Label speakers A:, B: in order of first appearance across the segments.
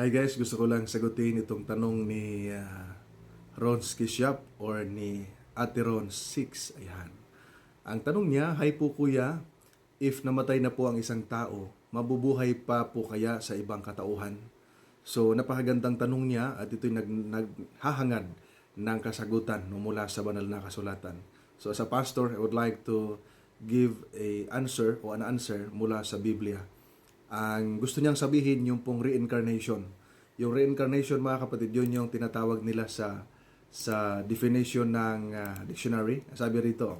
A: Hi guys, gusto ko lang sagutin itong tanong ni uh, Ron Skishap or ni Ate Ron 6. Ayan. Ang tanong niya, Hi po kuya, if namatay na po ang isang tao, mabubuhay pa po kaya sa ibang katauhan? So napakagandang tanong niya at ito'y nag, naghahangad ng kasagutan mula sa banal na kasulatan. So as a pastor, I would like to give a answer o an answer mula sa Biblia. Ang gusto niyang sabihin yung pong reincarnation. Yung reincarnation mga kapatid, yun yung tinatawag nila sa sa definition ng ah, dictionary. Sabi rito,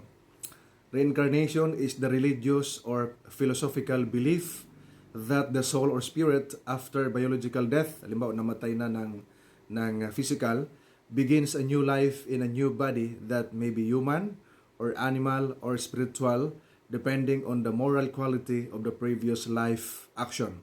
A: reincarnation is the religious or philosophical belief that the soul or spirit after biological death, halimbawa namatay na ng ng physical, begins a new life in a new body that may be human or animal or spiritual depending on the moral quality of the previous life action.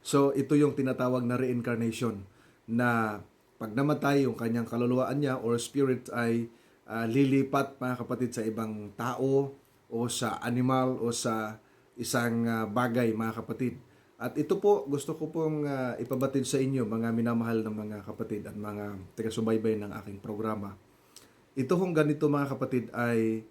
A: So ito yung tinatawag na reincarnation na pag namatay yung kanyang kaluluwaan niya or spirit ay ah, lilipat mga kapatid sa ibang tao o sa animal o sa isang ah, bagay mga kapatid. At ito po gusto ko pong ah, ipabatid sa inyo mga minamahal ng mga kapatid at mga taga-subaybay ng aking programa. Ito hong ganito mga kapatid ay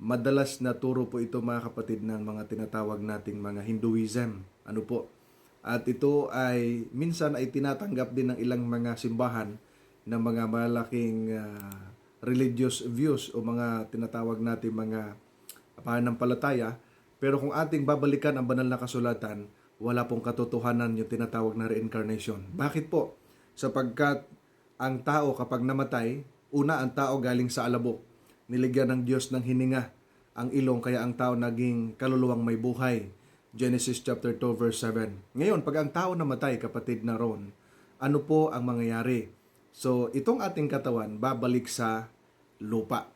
A: madalas na turo po ito mga kapatid ng mga tinatawag nating mga Hinduism. Ano po? At ito ay minsan ay tinatanggap din ng ilang mga simbahan ng mga malaking ah, religious views o mga tinatawag natin mga pananampalataya. Pero kung ating babalikan ang banal na kasulatan, wala pong katotohanan yung tinatawag na reincarnation. Bakit po? Sapagkat ang tao kapag namatay, una ang tao galing sa alabok. Niligyan ng Diyos ng hininga ang ilong kaya ang tao naging kaluluwang may buhay. Genesis chapter 2 verse 7. Ngayon, pag ang tao namatay, kapatid na ron, ano po ang mangyayari? So, itong ating katawan babalik sa lupa.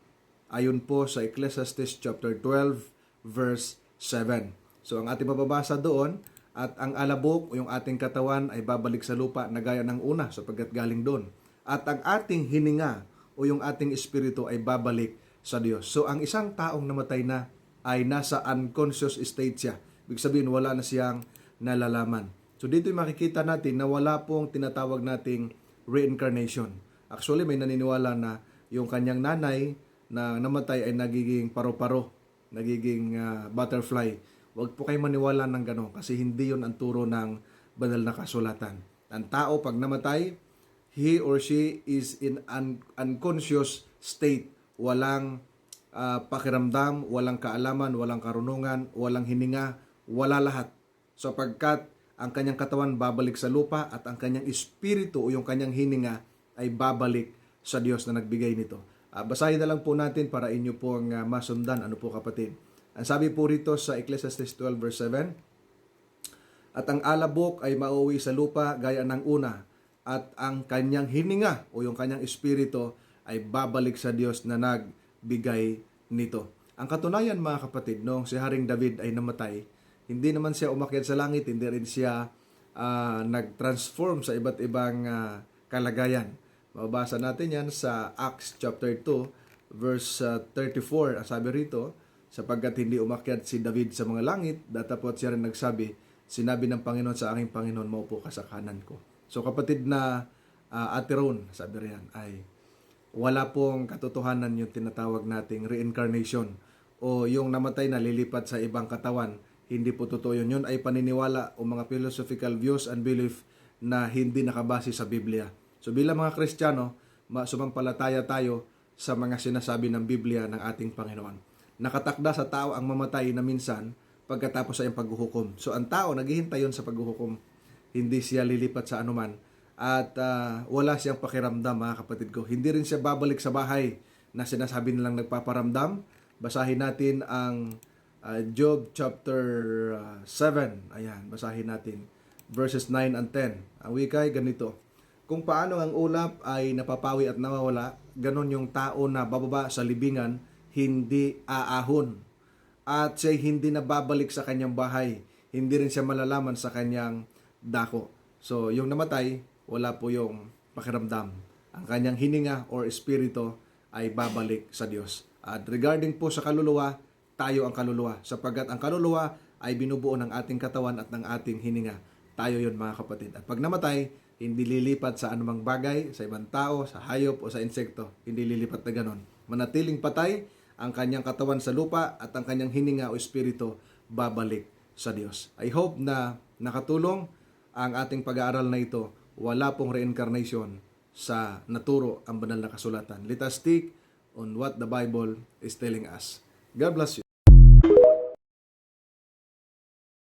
A: Ayon po sa Ecclesiastes chapter 12 verse 7. So, ang ating mababasa doon, at ang alabok o yung ating katawan ay babalik sa lupa na gaya ng una sapagkat galing doon. At ang ating hininga o yung ating espiritu ay babalik sa Diyos. So ang isang taong namatay na ay nasa unconscious state siya. Ibig sabihin wala na siyang nalalaman. So dito makikita natin na wala pong tinatawag nating reincarnation. Actually may naniniwala na yung kanyang nanay na namatay ay nagiging paro-paro, nagiging ah, butterfly. Huwag po kayo maniwala ng gano'n kasi hindi yon ang turo ng banal na kasulatan. Ang tao pag namatay, he or she is in un- unconscious state. Walang ah, pakiramdam, walang kaalaman, walang karunungan, walang hininga, wala lahat. Sapagkat ang kanyang katawan babalik sa lupa at ang kanyang espiritu o yung kanyang hininga ay babalik sa Diyos na nagbigay nito. Ah, basahin na lang po natin para inyo pong ah, masundan. Ano po kapatid? Ang sabi po rito sa Ecclesiastes 12 verse 7, At ang alabok ay mauwi sa lupa gaya ng una, at ang kanyang hininga o yung kanyang espiritu ay babalik sa Diyos na nagbigay nito. Ang katunayan mga kapatid, noong si Haring David ay namatay, hindi naman siya umakyat sa langit, hindi rin siya ah, nag-transform sa iba't ibang ah, kalagayan. Mababasa natin yan sa Acts chapter 2 verse ah, 34. Ang sabi rito, sapagkat hindi umakyat si David sa mga langit, datapot siya rin nagsabi, sinabi ng Panginoon sa aking Panginoon, maupo ka sa kanan ko. So kapatid na uh, Ate Ron, sabi riyan, ay wala pong katotohanan yung tinatawag nating reincarnation o yung namatay na lilipat sa ibang katawan. Hindi po totoo yun. Yun ay paniniwala o mga philosophical views and belief na hindi nakabase sa Biblia. So bilang mga Kristiyano, ma- sumampalataya tayo sa mga sinasabi ng Biblia ng ating Panginoon. Nakatakda sa tao ang mamatay na minsan pagkatapos ay paghuhukom. So ang tao naghihintay yon sa paghuhukom. Hindi siya lilipat sa anuman at ah, wala siyang pakiramdam mga kapatid ko. Hindi rin siya babalik sa bahay na sinasabi nilang nagpaparamdam. Basahin natin ang ah, Job chapter ah, 7. Ayan, basahin natin verses 9 and 10. Ang wikay ganito. Kung paano ang ulap ay napapawi at nawawala, ganon yung tao na bababa sa libingan, hindi aahon. At siya hindi na babalik sa kanyang bahay. Hindi rin siya malalaman sa kanyang dako. So, yung namatay, wala po yung pakiramdam. Ang kanyang hininga or espiritu ay babalik sa Diyos. At regarding po sa kaluluwa, tayo ang kaluluwa. Sapagkat ang kaluluwa ay binubuo ng ating katawan at ng ating hininga. tayo yun mga kapatid. At pag namatay, hindi lilipat sa anumang bagay, sa ibang tao, sa hayop o sa insekto. Hindi lilipat na ganon. Manatiling patay ang kanyang katawan sa lupa at ang kanyang hininga o espiritu babalik sa Diyos. I hope na nakatulong ang ating pag-aaral na ito. Wala pong reincarnation sa naturo ang banal na kasulatan. Let us stick on what the Bible is telling us. God bless you.